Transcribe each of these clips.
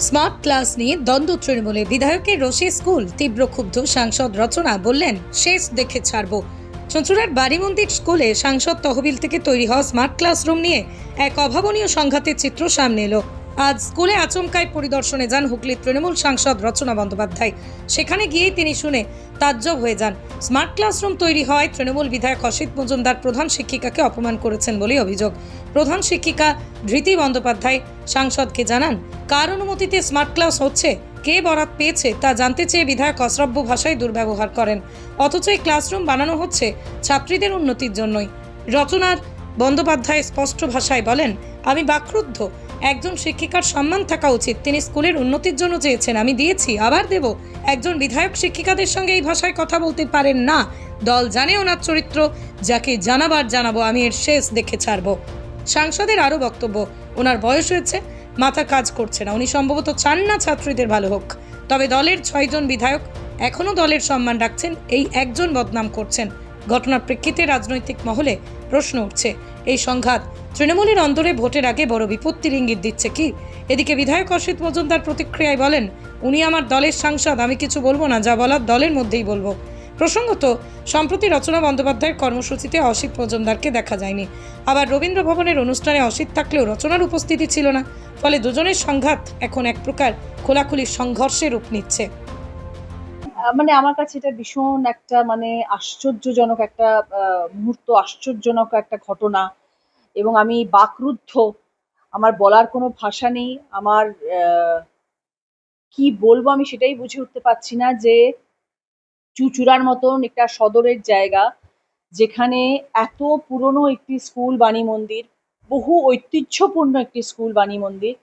Smart class নিয়ে দ্বন্দ্ব তৃণমূলে। বিধায়কের রশি স্কুল। তীব্র ক্ষুব্ধ সাংসদ রচনা বললেন, শেষ দেখে ছাড়ব। চঞ্চুরার বাড়িমন্দির স্কুলে সাংসদ তহবিল থেকে তৈরি হওয়া স্মার্ট ক্লাসরুম নিয়ে এক অভাবনীয় সংঘাতের চিত্র সামনে এলো। আজ স্কুলে আচমকায় পরিদর্শনে যান হুগলির তৃণমূল সাংসদ রচনা বন্দ্যোপাধ্যায়। সেখানে গিয়েই তিনি শুনে তাজ্জব হয়ে যান। স্মার্ট ক্লাসরুম তৈরি হওয়ায় তৃণমূল বিধায়ক অসিত মজুমদার প্রধান শিক্ষিকাকে অপমান করেছেন বলে অভিযোগ। প্রধান শিক্ষিকা ধৃতি বন্দ্যোপাধ্যায় সাংসদকে জানান, কার অনুমতিতে স্মার্ট ক্লাস হচ্ছে? কে বরাত পেয়েছে? তা জানতে চেয়ে বিধায়ক অশ্রাব্য ভাষায় দুর্ব্যবহার করেন। অথচ এই ক্লাসরুম বানানো হচ্ছে ছাত্রীদের উন্নতির জন্যই। রচনার বন্দ্যোপাধ্যায় স্পষ্ট ভাষায় বলেন, আমি বাক্রুদ্ধ। একজন শিক্ষিকার সম্মান থাকা উচিত। তিনি স্কুলের উন্নতির জন্য চেয়েছেন। আমি দিয়েছি, আবার দেব। একজন বিধায়ক শিক্ষিকাদের সঙ্গে এই ভাষায় কথা বলতে পারেন না। দল জানে ওনার চরিত্র, যাকে জানাবার জানাব, আমি এর শেষ দেখে ছাড়বো। সাংসদের আরও বক্তব্য, ওনার বয়স হয়েছে, মাথা কাজ করছে না। উনি সম্ভবত চান না ছাত্রীদের ভালো হোক। তবে দলের ছয়জন বিধায়ক এখনও দলের সম্মান রাখছেন, এই একজন বদনাম করছেন। ঘটনার প্রেক্ষিতে রাজনৈতিক মহলে প্রশ্ন উঠছে, এই সংঘাত তৃণমূলের অন্দরে ভোটের আগে বড় বিপত্তির ইঙ্গিত দিচ্ছে কি? এদিকে বিধায়ক অসিত মজুমদার প্রতিক্রিয়ায় বলেন, উনি আমার দলের সাংসদ, আমি কিছু বলব না, যা বলার দলের মধ্যেই বলব। প্রসঙ্গত, সম্প্রতি রচনা বন্দ্যোপাধ্যায়ের কর্মসূচিতে অসিত মজুমদারকে দেখা যায়নি। আবার রবীন্দ্র ভবনের অনুষ্ঠানে অসিত থাকলেও রচনার উপস্থিতি ছিল না, ফলে দুজনের সংঘাত এখন এক প্রকার খোলাখুলি সংঘর্ষে রূপ নিচ্ছে। মানে আমার কাছে এটা ভীষণ একটা মানে আশ্চর্যজনক একটা মুহূর্ত, আশ্চর্যজনক একটা ঘটনা। এবং আমি বাকরুদ্ধ। আমার বলার কোনো ভাষা নেই। আমার কি বলব আমি সেটাই বুঝে উঠতে পারছি না যে চুচুড়ার মতন একটা সদরের জায়গা, যেখানে এত পুরনো একটি স্কুল বাণী মন্দির, বহু ঐতিহ্যপূর্ণ একটি স্কুল বাণী মন্দির,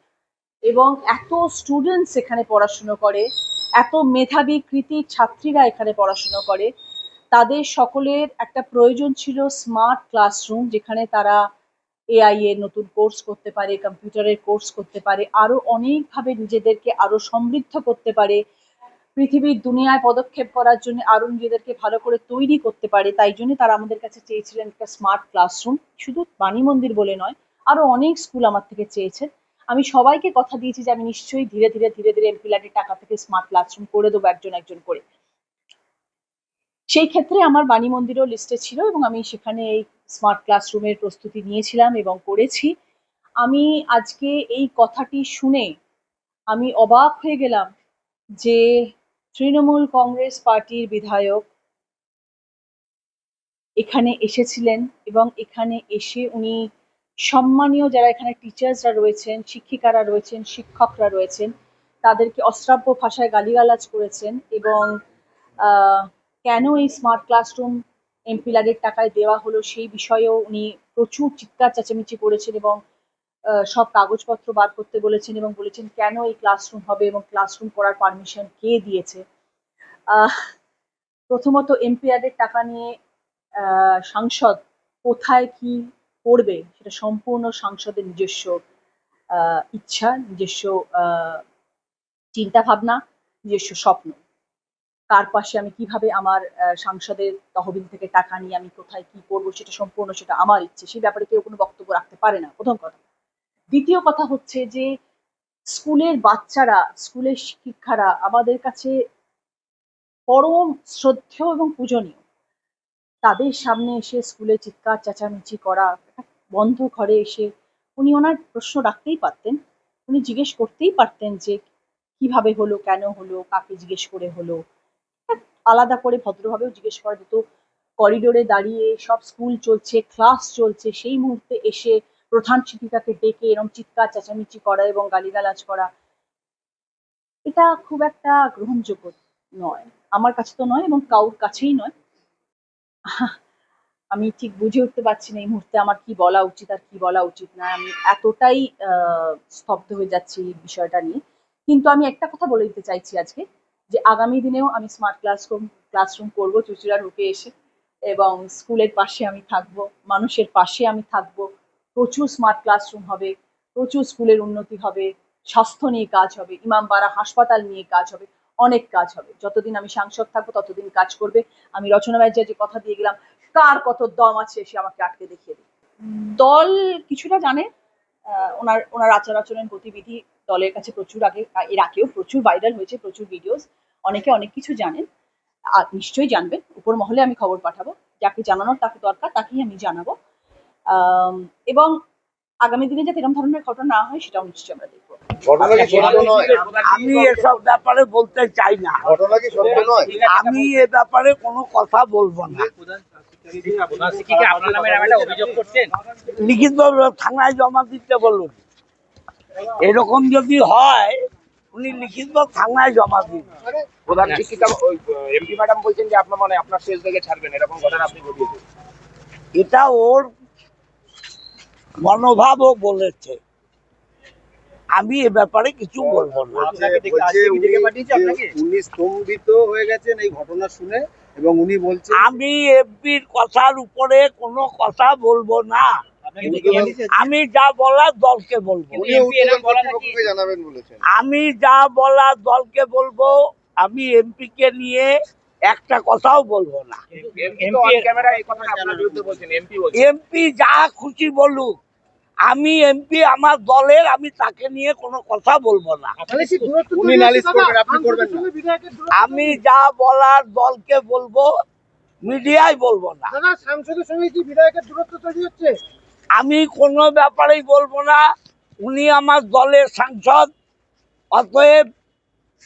এবং এত স্টুডেন্টস এখানে পড়াশুনো করে। এত মেধাবী কৃতি ছাত্রীরা এখানে পড়াশুনো করে, তাদের সকলের একটা প্রয়োজন ছিল স্মার্ট ক্লাসরুম যেখানে তারা এআই এর নতুন কোর্স করতে পারে কম্পিউটারের কোর্স করতে পারে, আরও অনেকভাবে নিজেদেরকে আরও সমৃদ্ধ করতে পারে। পৃথিবীর দুনিয়ায় পদক্ষেপ করার জন্য আরও নিজেদেরকে ভালো করে তৈরি করতে পারে, তাই জন্য তারা আমাদের কাছে চেয়েছিলেন একটা স্মার্ট ক্লাসরুম শুধু বাণী মন্দির বলে নয়, আরও অনেক স্কুল আমার থেকে চেয়েছেন। আমি সবাইকে কথা দিয়েছি যে আমি নিশ্চয়ই ধীরে ধীরে ধীরে ধীরে এমপিলারের টাকা থেকে স্মার্ট ক্লাসরুম করে দেবো একজন একজন করে। সেই ক্ষেত্রে আমার বাণী মন্দিরও লিস্টে ছিল এবং আমি সেখানে এই স্মার্ট ক্লাসরুমের প্রস্তুতি নিয়েছিলাম এবং করেছি। আমি আজকে এই কথাটি শুনে আমি অবাক হয়ে গেলাম যে তৃণমূল কংগ্রেস পার্টির বিধায়ক এখানে এসেছিলেন এবং এখানে এসে উনি সম্মানীয় যারা এখানে টিচার্সরা রয়েছেন, শিক্ষিকারা রয়েছেন, শিক্ষকরা রয়েছেন, তাদেরকে অশ্রাব্য ভাষায় গালিগালাজ করেছেন এবং কেন এই স্মার্ট ক্লাসরুম এমপিলারের টাকায় দেওয়া হলো সেই বিষয়েও উনি প্রচুর চিৎকার চেঁচামেচি করেছেন এবং সব কাগজপত্র বার করতে বলেছেন এবং বলেছেন কেন এই ক্লাসরুম হবে এবং ক্লাসরুম করার পারমিশন কে দিয়েছে। প্রথমত এমপিআরের টাকা নিয়ে সাংসদ কোথায় কি করবে, সেটা সম্পূর্ণ সাংসদের নিজস্ব ইচ্ছা, নিজস্ব চিন্তা ভাবনা নিজস্ব স্বপ্ন। কার পাশে আমি কীভাবে আমার সাংসদের তহবিল থেকে টাকা নিয়ে আমি কোথায় কি করব সেটা সম্পূর্ণ সেটা আমার ইচ্ছে, সেই ব্যাপারে কেউ কোনো বক্তব্য রাখতে পারে না। প্রথম কথা। দ্বিতীয় কথা হচ্ছে যে, স্কুলের বাচ্চারা, স্কুলের শিক্ষারা আমাদের কাছে পরম শ্রদ্ধেয় এবং পূজনীয়। তাদের সামনে এসে স্কুলে চিৎকার, চেঁচামেচি করা বন্ধ ঘরে এসে উনি ওনার প্রশ্ন রাখতেই পারতেন। উনি জিজ্ঞেস করতেই পারতেন যে, কীভাবে হলো? কেন হলো? কাকে জিজ্ঞেস করে হলো? আলাদা করে ভদ্রভাবেও জিজ্ঞেস করা যেত। করিডোরে দাঁড়িয়ে সব স্কুল চলছে, ক্লাস চলছে, সেই মুহূর্তে এসে প্রধান শিক্ষিকাকে ডেকে এরকম চিৎকার, চেঁচামেচি করা এবং গালিগালাজ করা। এটা খুব একটা গ্রহণযোগ্য নয়। আমার কাছে তো নয় এবং কাউর কাছেই নয়। আমি ঠিক বুঝে উঠতে পারছি না এই মুহূর্তে আমার কি বলা উচিত আর কি বলা উচিত না। আমি এতটাই স্তব্ধ হয়ে যাচ্ছি এই বিষয়টা নিয়ে। কিন্তু আমি একটা কথা বলে দিতে চাইছি আজকে, যে আগামী দিনেও আমি স্মার্ট ক্লাসরুম ক্লাসরুম করব চুচুড়া রূপে এসে, এবং স্কুলের পাশে আমি থাকব, মানুষের পাশে আমি থাকব। প্রচুর স্মার্ট ক্লাসরুম হবে, প্রচুর স্কুলের উন্নতি হবে, স্বাস্থ্য নিয়ে কাজ হবে ইমামবাড়া হাসপাতাল নিয়ে কাজ হবে। অনেক কাজ হবে। যতদিন আমি সাংসদ থাকব, ততদিন কাজ করবে। আমি রচনা ব্যানার্জি যে কথা দিয়ে গেলাম, কার কত দম আছে, সে আমাকে আটকে দেখিয়ে দিই দল কিছুটা জানে ওনার ওনার আচার আচরণ, গতিবিধি দলের কাছে প্রচুর আগে এর আগেও প্রচুর ভাইরাল হয়েছে, প্রচুর ভিডিওস অনেকে অনেক কিছু জানেন আর নিশ্চয়ই জানবেন। উপর মহলে আমি খবর পাঠাবো। যাকে জানানোর তাকে দরকার, তাকেই আমি জানাব। এবং আগামী দিনে যাতে এরকম ধরনের ঘটনা না হয়, সেটাও নিশ্চয়ই আমরা ঘটনা কি সত্য নয়? আমি এসব ব্যাপারে বলতে চাই না। ঘটনা কি সত্য নয়? আমি এ ব্যাপারে কোনো কথা বলব না। লিখিত থানায় জমা দিতে বলুন। এরকম যদি হয় উনি লিখিত থানায় জমা দিন। প্রধান শিক্ষিকা এমপি ম্যাডাম বলছেন যে আপনার মানে আপনার শেষ দেখে ছাড়বেন এরকম ঘটনা আপনি ঘটিয়েছেন এটা ওর মনোভাবও বলেছে। আমি এ ব্যাপারে কিছু বলব না। উনি স্তম্ভিত হয়ে গেছেন এই ঘটনা শুনে এবং উনি বলছেন আমি এফবির কথার উপরে কোনো কথা বলব না? আমি যা বলার দলকে বলব। আমি যা বলার দলকে বলব আমি এমপি কে নিয়ে একটা কথাও বলব না। এমপি যা খুশি বলুক। আমি এমপি আমার দলের আমি তাকে নিয়ে কোনো কথা বলব না। উনি নালিশ করবেন আপনি করবেন না। আমি যা বলার দলকে বলব মিডিয়ায় বলব না। দাদা সাংসদের সঙ্গে কি বিধায়কের দূরত্ব তৈরি হচ্ছে। আমি কোনো ব্যাপারেই বলব না। উনি আমার দলের সাংসদ। অতএব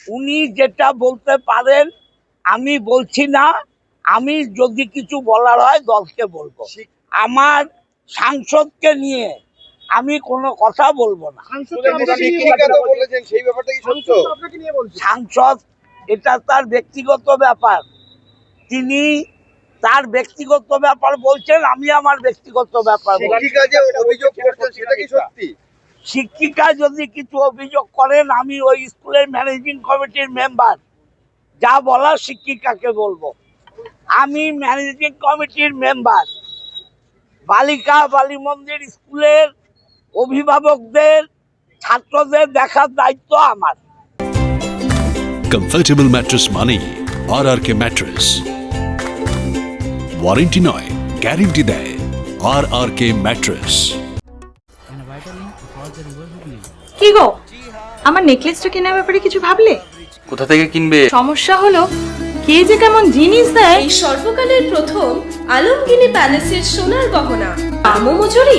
উনি যেটা বলতে পারেন আমি বলছি না। আমি যদি কিছু বলার হয় দলকে বলব। আমার সাংসদকে নিয়ে আমি কোনো কথা বলব না। সাংসদ শুধু আপনাকে নিয়ে শিক্ষিকা তো বলছে। বলেছেন সেই ব্যাপারটা কি সত্য? সাংসদ তো আপনাকে নিয়ে বলছে। সাংসদ এটা তার ব্যক্তিগত ব্যাপার। তিনি তার ব্যক্তিগত ব্যাপার বলছেন আমি আমার ব্যক্তিগত ব্যাপার শিক্ষিকা যে অভিযোগ করছেন সেটা কি সত্যি? শিক্ষিকা যদি কিছু অভিযোগ করেন আমি ওই স্কুলের ম্যানেজিং কমিটির মেম্বার। যা বলার শিক্ষিকাকে বলব। আমি ম্যানেজিং কমিটির মেম্বার। বালিকা বালি মন্দির স্কুলের অভিভাবকদের ছাত্রদের দেখার দায়িত্ব আমার। কমফর্টেবল ম্যাট্রেস মানেই R R K mattress warranty নয় গ্যারেন্টি দেয় আর আর কে ম্যাট্রেস কি গো? আমার নেকলেসটা কেনার ব্যাপারে কিছু ভাবলে? কোথা থেকে কিনবে? সমস্যা হলো কে যে কেমন জিনিস দেয়? এই সর্বকালের প্রথম আলমগিনি প্যালেসের সোনার গহনা। দামও মজুরি